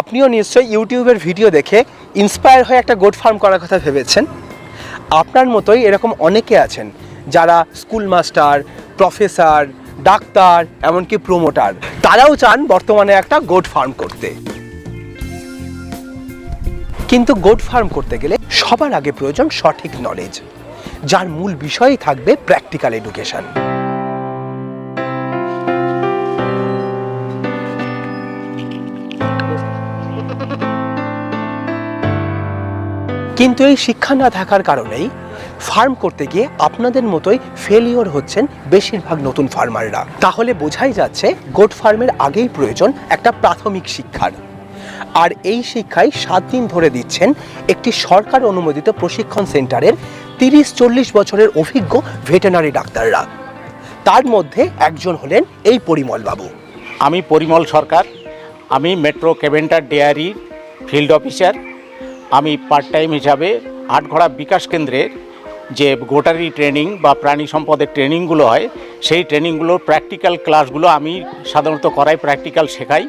আপনিও নিশ্চয়ই ইউটিউবের ভিডিও দেখে ইন্সপায়ার হয়ে একটা গোট ফার্ম করার কথা ভেবেছেন? আপনার মতোই এরকম অনেকে আছেন যারা স্কুল মাস্টার প্রফেসর ডাক্তার, এমনকি প্রোমোটার তারাও চান বর্তমানে একটা গোট ফার্ম করতে। কিন্তু গোট ফার্ম করতে গেলে সবার আগে প্রয়োজন সঠিক নলেজ যার মূল বিষয়ই থাকবে প্র্যাকটিক্যাল এডুকেশন কিন্তু এই শিক্ষা না থাকার কারণেই ফার্ম করতে গিয়ে আপনাদের মতোই ফেলিওর হচ্ছেন বেশিরভাগ নতুন ফার্মাররা তাহলে বোঝাই যাচ্ছে গোট ফার্মের আগেই প্রয়োজন একটা প্রাথমিক শিক্ষার। আর এই শিক্ষায় সাত দিন ধরে দিচ্ছেন একটি সরকার অনুমোদিত প্রশিক্ষণ সেন্টারের তিরিশ চল্লিশ বছরের অভিজ্ঞ ভেটেনারি ডাক্তাররা। তার মধ্যে একজন হলেন এই পরিমল বাবু। আমি পরিমল সরকার। আমি metro Keventer dairy field officer আমি পার্ট টাইম হিসাবে আটঘড়া বিকাশ কেন্দ্রের যে গোটারি ট্রেনিং বা প্রাণী সম্পদের ট্রেনিংগুলো হয়, সেই ট্রেনিংগুলোর প্র্যাকটিক্যাল ক্লাসগুলো আমি সাধারণত করাই প্র্যাকটিক্যাল শেখাই।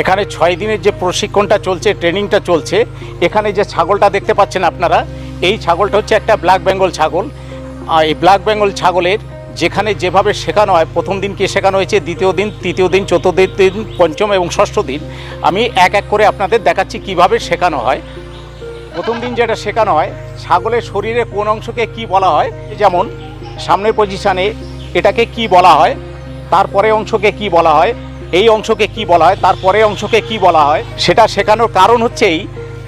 এখানে ছয় দিনের যে প্রশিক্ষণটা চলছে ট্রেনিংটা চলছে, এখানে যে ছাগলটা দেখতে পাচ্ছেন আপনারা, এই ছাগলটা হচ্ছে একটা ব্ল্যাক বেঙ্গল ছাগল। এই ব্ল্যাক বেঙ্গল ছাগলের যেখানে যেভাবে শেখানো হয়, প্রথম দিন কি শেখানো হয়েছে, দ্বিতীয় দিন, তৃতীয় দিন, চতুর্থ দিন, পঞ্চম এবং ষষ্ঠ দিন, আমি এক এক করে আপনাদের দেখাচ্ছি কীভাবে শেখানো হয়। প্রথম দিন যেটা শেখানো হয়, ছাগলের শরীরে কোন অংশকে কি বলা হয়, যেমন সামনের পজিশানে এটাকে কি বলা হয় তারপরে অংশকে কি বলা হয়, এই অংশকে কি বলা হয় তারপরে অংশকে কি বলা হয়, সেটা শেখানোর কারণ হচ্ছে এই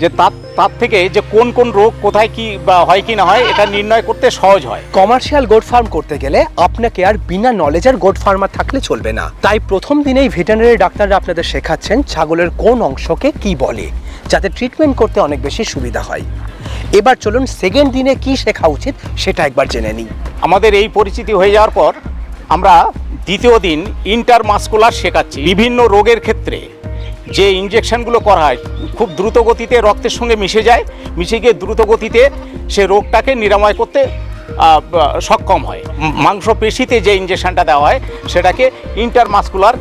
যে তার তার থেকে যে কোন কোন রোগ কোথায় কি বা হয় কি না হয় এটা নির্ণয় করতে সহজ হয়। কমার্শিয়াল গোট ফার্ম করতে গেলে আপনাকে আর বিনা নলেজের গোট ফার্মার থাকলে চলবে না। তাই প্রথম দিনেই ভেটেনারি ডাক্তাররা আপনাদের শেখাচ্ছেন ছাগলের কোন অংশকে কি বলে যাতে ট্রিটমেন্ট করতে অনেক বেশি সুবিধা হয়। এবার চলুন সেকেন্ড দিনে কি শেখা উচিত সেটা একবার জেনে নিই। আমাদের এই পরিচিতি হয়ে যাওয়ার পর আমরা দ্বিতীয় দিন ইন্টারমাস্কুলার শেখাচ্ছি। বিভিন্ন রোগের ক্ষেত্রে যে ইঞ্জেকশনগুলো করা হয়, খুব দ্রুত গতিতে রক্তের সঙ্গে মিশে যায়, মিশে গিয়ে দ্রুত গতিতে সে রোগটাকে নিরাময় করতে সক্ষম হয়। মাংসপেশিতে যে ইঞ্জেকশনটা দেওয়া হয়, সেটাকে ইন্টারমাস্কুলার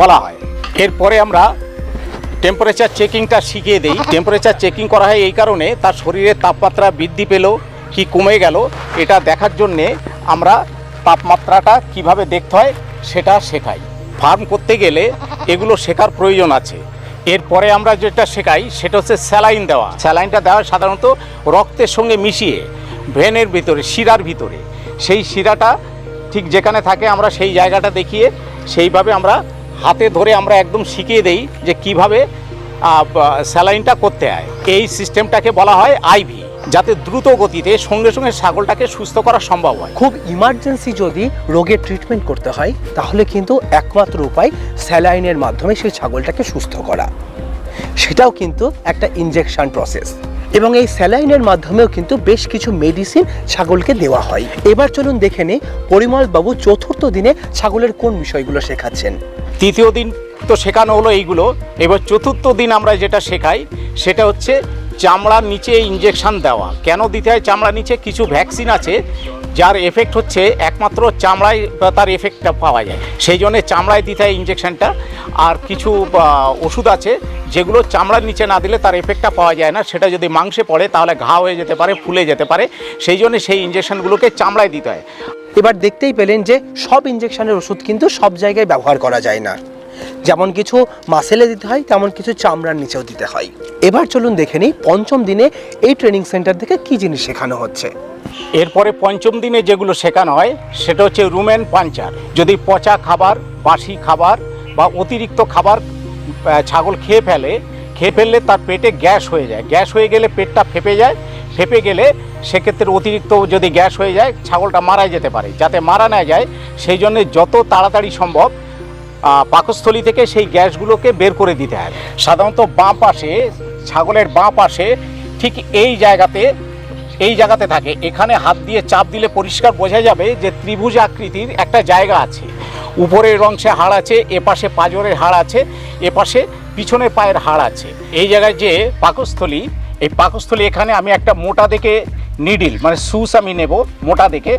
বলা হয়। এরপরে আমরা টেম্পারেচার চেকিংটা শিখিয়ে দেই। টেম্পারেচার চেকিং করা হয় এই কারণে তার শরীরের তাপমাত্রা বৃদ্ধি পেল, কি কমে গেল, এটা দেখার জন্যে আমরা তাপমাত্রাটা কীভাবে দেখতে হয়, সেটা শেখাই। ফার্ম করতে গেলে এগুলো শেখার প্রয়োজন আছে। এরপরে আমরা যেটা শেখাই, সেটা হচ্ছে স্যালাইন দেওয়া। স্যালাইনটা দেওয়া সাধারণত রক্তের সঙ্গে মিশিয়ে ভেনের ভিতরে, শিরার ভিতরে। সেই শিরাটা ঠিক যেখানে থাকে, আমরা সেই জায়গাটা দেখিয়ে সেইভাবে আমরা হাতে ধরে আমরা একদম শিখিয়ে দেই যে কীভাবে স্যালাইনটা করতে হয়। এই সিস্টেমটাকে বলা হয় আইভি। যাতে দ্রুত গতিতে সঙ্গে সঙ্গে ছাগলটাকে সুস্থ করা সম্ভব হয়। খুব ইমার্জেন্সি যদি রোগের ট্রিটমেন্ট করতে হয় তাহলে কিন্তু একমাত্র উপায় স্যালাইনের মাধ্যমে সেই ছাগলটাকে সুস্থ করা। সেটাও কিন্তু একটা ইনজেকশন প্রসেস এবং এই স্যালাইনের মাধ্যমেও কিন্তু বেশ কিছু মেডিসিন ছাগলকে দেওয়া হয়। এবার চলুন দেখে নিই পরিমল বাবু চতুর্থ দিনে ছাগলের কোন বিষয়গুলো শেখাচ্ছেন। তৃতীয় দিন তো শেখানো হলো এইগুলো। এবার চতুর্থ দিন আমরা যেটা শেখাই সেটা হচ্ছে চামড়ার নিচে ইঞ্জেকশান দেওয়া। কেন দিতে হয়? চামড়ার নিচে কিছু ভ্যাকসিন আছে, যার এফেক্ট হচ্ছে একমাত্র চামড়ায় তার এফেক্টটা পাওয়া যায়। সেই জন্য চামড়ায় দিতে হয় ইঞ্জেকশনটা আর কিছু ওষুধ আছে, যেগুলো চামড়ার নিচে না দিলে তার এফেক্টটা পাওয়া যায় না। সেটা যদি মাংসে পড়ে, তাহলে ঘা হয়ে যেতে পারে, ফুলে যেতে পারে। সেই জন্য সেই ইঞ্জেকশনগুলোকে চামড়ায় দিতে হয়। এবার দেখতেই পেলেন যে সব ইঞ্জেকশানের ওষুধ কিন্তু সব জায়গায় ব্যবহার করা যায় না। যেমন কিছু মাসেলে দিতে হয়, তেমন কিছু চামড়ার নিচেও দিতে হয়। এবার চলুন দেখে নিই পঞ্চম দিনে এই ট্রেনিং সেন্টার থেকে কি জিনিস শেখানো হচ্ছে। এরপরে পঞ্চম দিনে যেগুলো শেখানো হয়, সেটা হচ্ছে রুমেন পাঞ্চার যদি পচা খাবার, বাসি খাবার বা অতিরিক্ত খাবার ছাগল খেয়ে ফেলে, খেয়ে ফেললে তার পেটে গ্যাস হয়ে যায়। গ্যাস হয়ে গেলে পেটটা ফেপে যায়, ফেপে গেলে সেক্ষেত্রে অতিরিক্ত যদি গ্যাস হয়ে যায়, ছাগলটা মারা যেতে পারে। যাতে মারা না যায়, সেই জন্য যত তাড়াতাড়ি সম্ভব পাকস্থলী থেকে সেই গ্যাসগুলোকে বের করে দিতে হয়। সাধারণত বাঁ পাশে, ছাগলের বাঁ পাশে, ঠিক এই জায়গাতে এই জায়গাতে থাকে। এখানে হাত দিয়ে চাপ দিলে পরিষ্কার বোঝা যাবে যে ত্রিভুজ আকৃতির একটা জায়গা আছে। উপরের অংশে হাড় আছে, এপাশে পাঁজরের হাড় আছে, এপাশে পিছনের পায়ের হাড় আছে। এই জায়গায় যে পাকস্থলী, এই পাকস্থলী এখানে আমি একটা মোটা দেখে নিডিল মানে সুস আমি নেব, মোটা দেখে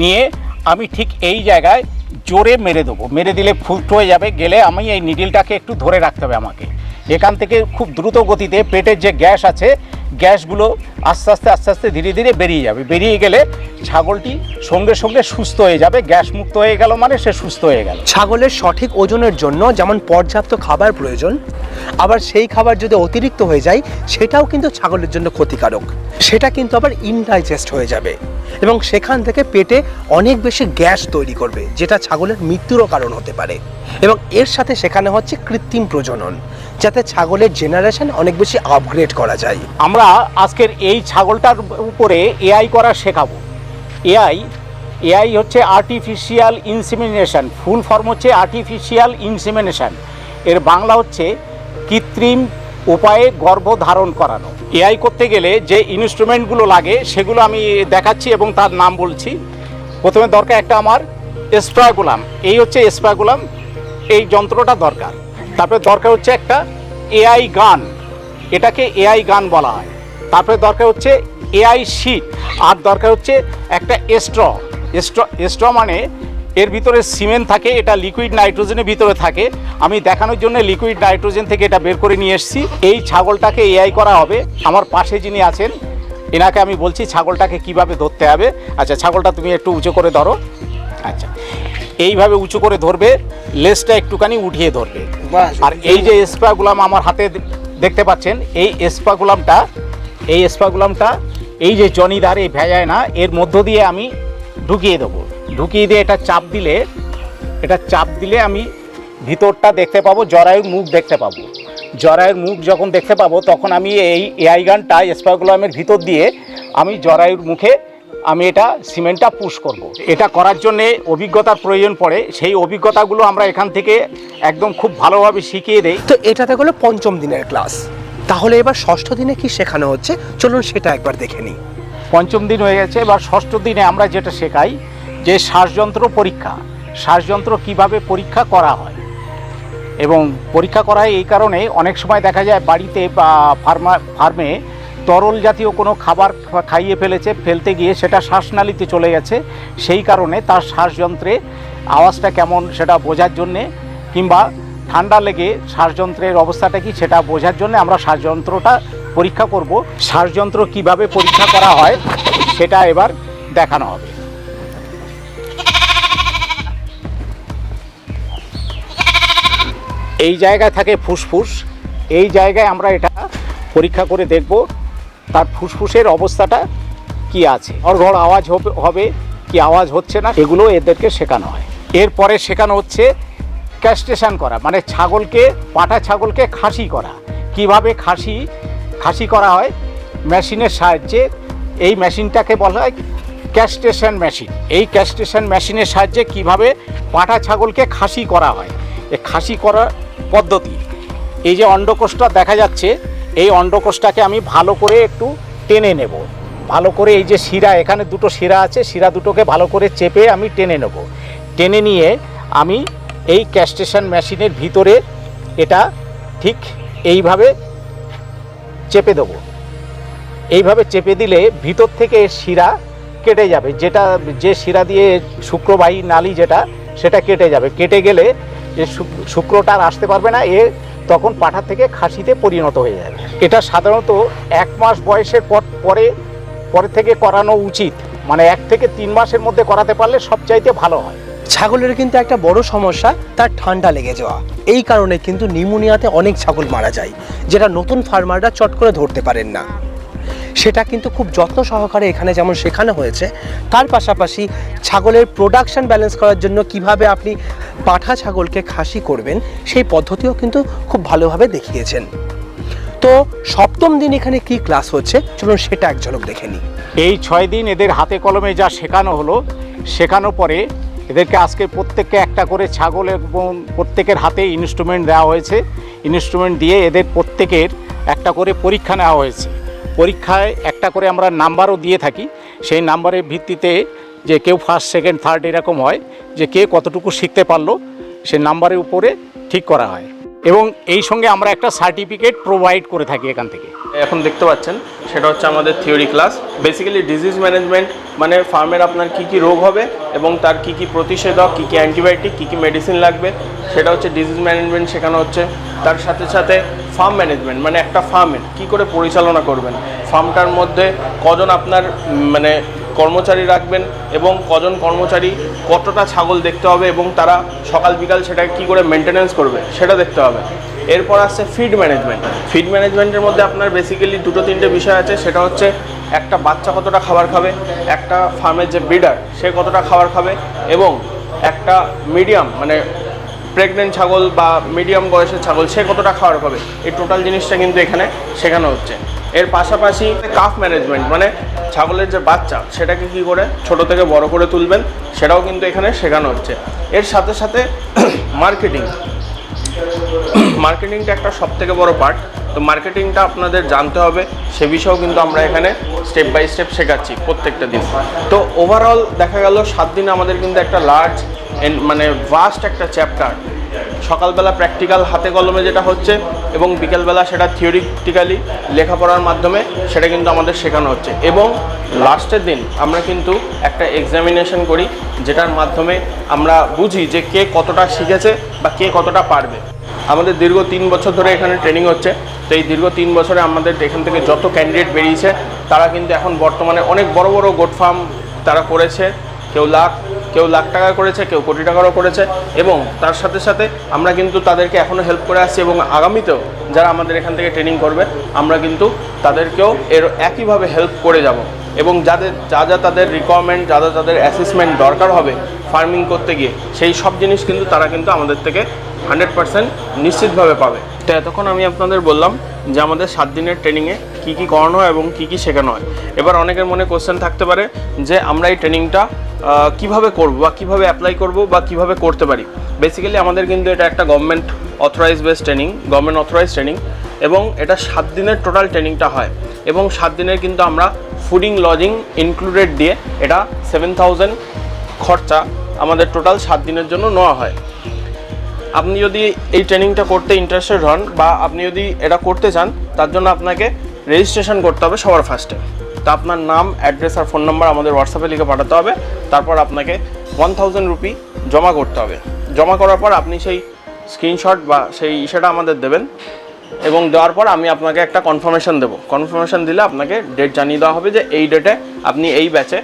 নিয়ে আমি ঠিক এই জায়গায় জোরে মেরে দেবো। মেরে দিলে ফুট হয়ে যাবে, গেলে আমি এই নিডিলটাকে একটু ধরে রাখতে হবে আমাকে। এখান থেকে খুব দ্রুত গতিতে পেটের যে গ্যাস আছে, গ্যাসগুলো আস্তে আস্তে আস্তে আস্তে ধীরে ধীরে বেরিয়ে যাবে। বেরিয়ে গেলে ছাগলটি সঙ্গে সঙ্গে সুস্থ হয়ে যাবে, গ্যাস মুক্ত হয়ে গেল মানে সে সুস্থ হয়ে গেল। ছাগলের সঠিক ওজনের জন্য যেমন পর্যাপ্ত খাবার প্রয়োজন, আবার সেই খাবার যদি অতিরিক্ত হয়ে যায়, সেটাও কিন্তু ছাগলের জন্য ক্ষতিকারক। সেটা কিন্তু আবার ইনডাইজেস্ট হয়ে যাবে এবং সেখান থেকে পেটে অনেক বেশি গ্যাস তৈরি করবে, যেটা ছাগলের মৃত্যুরও কারণ হতে পারে। এবং এর সাথে সেখানে হচ্ছে কৃত্রিম প্রজনন। যাতে ছাগলের জেনারেশন অনেক বেশি আপগ্রেড করা যায়। আমরা আজকের এই ছাগলটার উপরে এআই করা শেখাবো। এআই এআই হচ্ছে আর্টিফিশিয়াল ইনসিমিনেশন ফুল ফর্ম হচ্ছে আর্টিফিশিয়াল ইনসিমিনেশন এর বাংলা হচ্ছে কৃত্রিম উপায়ে গর্ভধারণ করানো। এআই করতে গেলে যে ইনস্ট্রুমেন্টগুলো লাগে, সেগুলো আমি দেখাচ্ছি এবং তার নাম বলছি। প্রথমে দরকার একটা আমার স্প্রাগুলাম এই হচ্ছে স্প্রাগুলাম এই যন্ত্রটা দরকার। তারপরে দরকার হচ্ছে একটা এআই গান। এটাকে এআই গান বলা হয়। তারপরে দরকার হচ্ছে এআই শিট আর দরকার হচ্ছে একটা এস্ট্র। এস্ট্র স্ট্র মানে এর ভিতরে সিমেন্ট থাকে, এটা লিকুইড নাইট্রোজেনের ভিতরে থাকে। আমি দেখানোর জন্য লিকুইড নাইট্রোজেন থেকে এটা বের করে নিয়ে এসেছি। এই ছাগলটাকে এআই করা হবে। আমার পাশে যিনি আছেন, এনাকে আমি বলছি ছাগলটাকে কীভাবে ধরতে হবে। আচ্ছা ছাগলটা তুমি একটু উঁচু করে ধরো। আচ্ছা। এইভাবে উঁচু করে ধরবে লেজটা একটুখানি উঠিয়ে ধরবে। আর এই যে স্পাগুলাম আমার হাতে দেখতে পাচ্ছেন এই স্পাগুলামটা এই স্পাগুলামটা এই যে জনিদার এই ভেজায় না এর মধ্য দিয়ে আমি ঢুকিয়ে দেবো। ঢুকিয়ে দিয়ে এটা চাপ দিলে এটা চাপ দিলে আমি ভিতরটা দেখতে পাবো জরায়ুর মুখ দেখতে পাবো। জরায়ুর মুখ যখন দেখতে পাবো তখন আমি এই এআই গানটা স্পাগুলামের ভিতর দিয়ে আমি জরায়ুর মুখে আমি এটা সিমেন্টটা পুশ করব। এটা করার জন্য অভিজ্ঞতার প্রয়োজন পড়ে। সেই অভিজ্ঞতাগুলো আমরা এখান থেকে একদম খুব ভালোভাবে শিখিয়ে দেই। তো এটাতে হলো পঞ্চম দিনের ক্লাস। তাহলে এবার ষষ্ঠ দিনে কি শেখানো হচ্ছে? চলুন সেটা একবার দেখে নিই। পঞ্চম দিন হয়ে গেছে। এবার ষষ্ঠ দিনে আমরা যেটা শেখাই যে শ্বাসযন্ত্র পরীক্ষা। শ্বাসযন্ত্র কীভাবে পরীক্ষা করা হয়? এবং পরীক্ষা করা হয় এই কারণে অনেক সময় দেখা যায় বাড়িতে বা ফার্মা ফার্মে তরল জাতীয় কোনো খাবার খাইয়ে ফেলেছে, ফেলতে গিয়ে সেটা শ্বাসনালীতে চলে গেছে। সেই কারণে তার শ্বাসযন্ত্রে আওয়াজটা কেমন সেটা বোঝার জন্যে কিংবা ঠান্ডা লেগে শ্বাসযন্ত্রের অবস্থাটা কি সেটা বোঝার জন্য আমরা শ্বাসযন্ত্রটা পরীক্ষা করব। শ্বাসযন্ত্র কীভাবে পরীক্ষা করা হয় সেটা এবার দেখানো হবে। এই জায়গায় থাকে ফুসফুস। এই জায়গায় আমরা এটা পরীক্ষা করে দেখব। তার ফুসফুসের অবস্থাটা কি আছে? অড়ঘড় আওয়াজ হবে কি আওয়াজ হচ্ছে না এগুলো এদেরকে শেখানো হয়। এরপরে শেখানো হচ্ছে ক্যাস্টেশন করা মানে ছাগলকে, পাটা ছাগলকে খাসি করা। কীভাবে খাসি খাসি করা হয়? মেশিনের সাহায্যে, এই মেশিনটাকে বলা হয় ক্যাস্টেশন মেশিন। এই ক্যাস্টেশন মেশিনের সাহায্যে কীভাবে পাটা ছাগলকে খাসি করা হয়? এই খাসি করার পদ্ধতি। এই যে অন্ডকোষটা দেখা যাচ্ছে এই অন্ডকোষটাকে আমি ভালো করে একটু টেনে নেব। ভালো করে এই যে শিরা, এখানে দুটো শিরা আছে, শিরা দুটোকে ভালো করে চেপে আমি টেনে নেব। টেনে নিয়ে আমি এই ক্যাস্টেশন মেশিনের ভিতরে এটা ঠিক এইভাবে চেপে দেবো। এইভাবে চেপে দিলে ভিতর থেকে শিরা কেটে যাবে। যেটা, যে শিরা দিয়ে শুক্রবাহী নালি যেটা, সেটা কেটে যাবে। কেটে গেলে শুক্রটা আর আসতে পারবে না এ তখন পাঠা থেকে খাসিতে পরিণত হয়ে যাবে এটা সাধারণত এক মাস বয়সের পর, পরে পরে থেকে করানো উচিত। মানে এক থেকে তিন মাসের মধ্যে করাতে পারলে সবচাইতে ভালো হয়। ছাগলের কিন্তু একটা বড় সমস্যা, তার ঠান্ডা লেগে যাওয়া। এই কারণে কিন্তু নিউমোনিয়াতে অনেক ছাগল মারা যায়, যেটা নতুন ফার্মাররা চট করে ধরতে পারেন না। সেটা কিন্তু খুব যত্ন সহকারে এখানে যেমন শেখানো হয়েছে, তার পাশাপাশি ছাগলের প্রোডাকশন ব্যালেন্স করার জন্য কীভাবে আপনি পাঠা ছাগলকে খাসি করবেন, সেই পদ্ধতিও কিন্তু খুব ভালোভাবে দেখিয়েছেন। তো সপ্তম দিন এখানে কি ক্লাস হচ্ছে? চলুন সেটা এক ঝলক দেখে নিই। এই ছয় দিন এদের হাতে কলমে যা শেখানো হলো, শেখানোর পরে এদেরকে আজকে প্রত্যেককে একটা করে ছাগল এবং প্রত্যেকের হাতে ইনস্ট্রুমেন্ট দেওয়া হয়েছে। ইনস্ট্রুমেন্ট দিয়ে এদের প্রত্যেকের একটা করে পরীক্ষা নেওয়া হয়েছে। পরীক্ষায় একটা করে আমরা নাম্বারও দিয়ে থাকি। সেই নাম্বারের ভিত্তিতে যে কেউ ফার্স্ট সেকেন্ড থার্ড এরকম হয়, যে কে কতটুকু শিখতে পারল, সে নাম্বারের উপরে ঠিক করা হয়। এবং এই সঙ্গে আমরা একটা সার্টিফিকেট প্রোভাইড করে থাকি এখান থেকে। এখন দেখতে পাচ্ছেন, সেটা হচ্ছে আমাদের theory class basically disease management মানে ফার্মের আপনার কি কি রোগ হবে এবং তার কি কি প্রতিষেধক, কি কি অ্যান্টিবায়োটিক কি কি মেডিসিন লাগবে, সেটা হচ্ছে ডিজিজ ম্যানেজমেন্ট শেখানো হচ্ছে। তার সাথে সাথে ফার্ম ম্যানেজমেন্ট মানে একটা ফার্মের কি করে পরিচালনা করবেন? ফার্মটার মধ্যে কজন আপনার মানে কর্মচারী রাখবেন এবং কজন কর্মচারী কতটা ছাগল দেখতে হবে এবং তারা সকাল বিকাল সেটাকে কী করে মেনটেনেন্স করবে সেটা দেখতে হবে। এরপর আসছে ফিড ম্যানেজমেন্ট ফিড ম্যানেজমেন্টের মধ্যে আপনার বেসিক্যালি দুটো তিনটে বিষয় আছে। সেটা হচ্ছে একটা বাচ্চা কতটা খাবার খাবে, একটা ফার্মের যে ব্রিডার সে কতটা খাবার খাবে এবং একটা মিডিয়াম মানে প্রেগনেন্ট ছাগল বা মিডিয়াম বয়সের ছাগল, সে কতটা খাবার পাবে। এই টোটাল জিনিসটা কিন্তু এখানে শেখানো হচ্ছে। এর পাশাপাশি কাফ ম্যানেজমেন্ট মানে ছাগলের যে বাচ্চা, সেটাকে কি করে ছোট থেকে বড় করে তুলবেন? সেটাও কিন্তু এখানে শেখানো হচ্ছে। এর সাথে সাথে মার্কেটিং মার্কেটিংটা একটা সব থেকে বড় পার্ট তো মার্কেটিংটা আপনাদের জানতে হবে, সে বিষয়েও কিন্তু আমরা এখানে স্টেপ বাই স্টেপ শেখাচ্ছি প্রত্যেকটা দিন। তো ওভারঅল দেখা গেল, সাত দিন আমাদের কিন্তু একটা লার্জ মানে ভাস্ট একটা চ্যাপ্টার সকালবেলা প্র্যাকটিক্যাল হাতে কলমে যেটা হচ্ছে এবং বিকেলবেলা সেটা থিওরিটিক্যালি লেখাপড়ার মাধ্যমে সেটা কিন্তু আমাদের শেখানো হচ্ছে। এবং লাস্টের দিন আমরা কিন্তু একটা এক্সামিনেশন করি, যেটার মাধ্যমে আমরা বুঝি যে কে কতটা শিখেছে বা কে কতটা পারবে। আমাদের দীর্ঘ তিন বছর ধরে এখানে ট্রেনিং হচ্ছে, তো এই দীর্ঘ তিন বছরে আমাদের এখান থেকে যত ক্যান্ডিডেট বেরিয়েছে, তারা কিন্তু এখন বর্তমানে অনেক বড় বড় গোট ফার্ম তারা করেছে, কেউ লাখ কেউ লাখ টাকা করেছে, কেউ কোটি টাকারও করেছে এবং তার সাথে সাথে আমরা কিন্তু তাদেরকে এখনও হেল্প করে আসছি এবং আগামীতেও যারা আমাদের এখান থেকে ট্রেনিং করবে, আমরা কিন্তু তাদেরকেও এর একইভাবে হেল্প করে যাব এবং যাদের, যা যা তাদের রিকোয়ারমেন্ট যা যা তাদের অ্যাসেসমেন্ট দরকার হবে ফার্মিং করতে গিয়ে, সেই সব জিনিস কিন্তু তারা কিন্তু আমাদের থেকে হান্ড্রেড পার্সেন্ট নিশ্চিতভাবে পাবে। তো এতক্ষণ আমি আপনাদের বললাম যে আমাদের সাত দিনের ট্রেনিংয়ে কী কী করানো হয় এবং কী কী শেখানো হয়। এবার অনেকের মনে কোশ্চেন থাকতে পারে যে আমরা এই ট্রেনিংটা কীভাবে করব বা কীভাবে অ্যাপ্লাই করব বা কীভাবে করতে পারি? বেসিক্যালি আমাদের কিন্তু এটা একটা government authorise base training government authorise training এবং এটা সাত দিনের টোটাল ট্রেনিংটা হয় এবং সাত দিনের কিন্তু আমরা ফুডিং লজিং ইনক্লুডেড দিয়ে এটা সেভেন থাউজেন্ড খরচা আমাদের টোটাল সাত দিনের জন্য নেওয়া হয়। আপনি যদি এই ট্রেনিংটা করতে ইন্টারেস্টেড হন বা আপনি যদি এটা করতে চান, তার জন্য আপনাকে রেজিস্ট্রেশন করতে হবে সবার ফার্স্টে তা আপনার নাম অ্যাড্রেস আর ফোন নাম্বার আমাদের হোয়াটসঅ্যাপে লিখে পাঠাতে হবে। তারপর আপনাকে ওয়ান থাউজেন্ড রুপি জমা করতে হবে। জমা করার পর আপনি সেই স্ক্রিনশট বা সেই ইসেটা আমাদের দেবেন এবং দেওয়ার পর আমি আপনাকে একটা কনফার্মেশন দেবো। কনফার্মেশন দিলে আপনাকে ডেট জানিয়ে দেওয়া হবে যে এই ডেটে আপনি এই ব্যাচে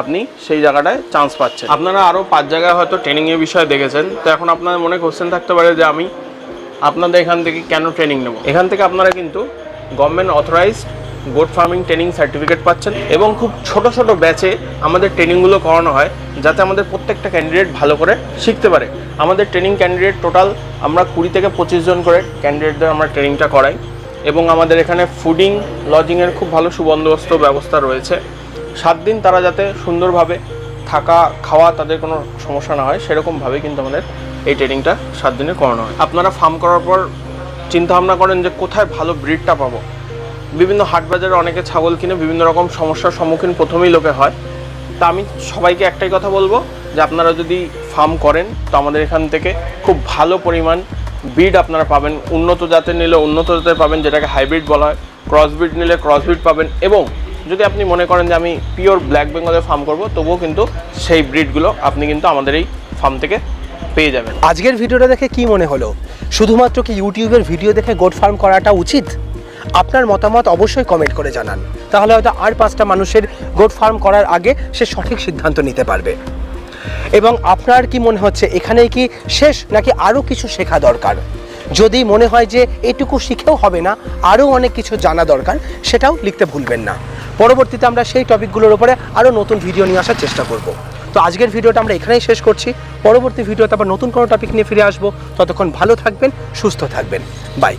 আপনি সেই জায়গাটায় চান্স পাচ্ছেন। আপনারা আরও পাঁচ জায়গায় হয়তো ট্রেনিংয়ের বিষয়ে দেখেছেন। তো এখন আপনার মনে কোশ্চেন থাকতে পারে যে আমি আপনাদের এখান থেকে কেন ট্রেনিং নেব? এখান থেকে আপনারা কিন্তু government authorised goat farming training certificate পাচ্ছেন এবং খুব ছোট ছোট ব্যাচে আমাদের ট্রেনিংগুলো করানো হয় যাতে আমাদের প্রত্যেকটা ক্যান্ডিডেট ভালো করে শিখতে পারে। আমাদের ট্রেনিং ক্যান্ডিডেট টোটাল আমরা কুড়ি থেকে পঁচিশ জন করে ক্যান্ডিডেটদের আমরা ট্রেনিংটা করাই এবং আমাদের এখানে ফুডিং, লজিংয়ের খুব ভালো সুবন্দোবস্ত ব্যবস্থা রয়েছে। সাত দিন তারা যাতে সুন্দরভাবে থাকা, খাওয়া তাদের কোনো সমস্যা না হয় সেরকমভাবে কিন্তু আমাদের এই ট্রেনিংটা সাত দিনে করানো হয়। আপনারা ফার্ম করার পর চিন্তা ভাবনা করেন যে কোথায় ভালো ব্রিডটা পাবো। বিভিন্ন হাট বাজারে অনেকে ছাগল কিনে বিভিন্ন রকম সমস্যার সম্মুখীন প্রথমেই লোকে হয়। তা আমি সবাইকে একটাই কথা বলব যে আপনারা যদি ফার্ম করেন, তো আমাদের এখান থেকে খুব ভালো পরিমাণ ব্রিড আপনারা পাবেন। উন্নত জাতের নিলে উন্নত জাতের পাবেন, যেটাকে হাইব্রিড বলা হয়। ক্রস ব্রিড নিলে ক্রস ব্রিড পাবেন এবং যদি আপনি মনে করেন যে আমি পিওর ব্ল্যাক বেঙ্গলে ফার্ম করব, তবুও কিন্তু সেই ব্রিডগুলো আপনি কিন্তু আমাদের এই ফার্ম থেকে পেয়ে যাবেন। আজকের ভিডিওটা দেখে কি মনে হলো? শুধুমাত্র কি ইউটিউবের ভিডিও দেখে গোট ফার্ম করাটা উচিত? আপনার মতামত অবশ্যই কমেন্ট করে জানান। তাহলে হয়তো আর পাঁচটা মানুষের গোট ফার্ম করার আগে সে সঠিক সিদ্ধান্ত নিতে পারবে। এবং আপনার কি মনে হচ্ছে, এখানেই কি শেষ, নাকি আরও কিছু শেখা দরকার? যদি মনে হয় যে এটুকু শিখেও হবে না, আরও অনেক কিছু জানা দরকার, সেটাও লিখতে ভুলবেন না। পরবর্তীতে আমরা সেই টপিকগুলোর উপরে আরও নতুন ভিডিও নিয়ে আসার চেষ্টা করব। তো আজকের ভিডিওটা আমরা এখানেই শেষ করছি। পরবর্তী ভিডিওতে আবার নতুন কোনো টপিক নিয়ে ফিরে আসব। ততক্ষণ ভালো থাকবেন, সুস্থ থাকবেন। বাই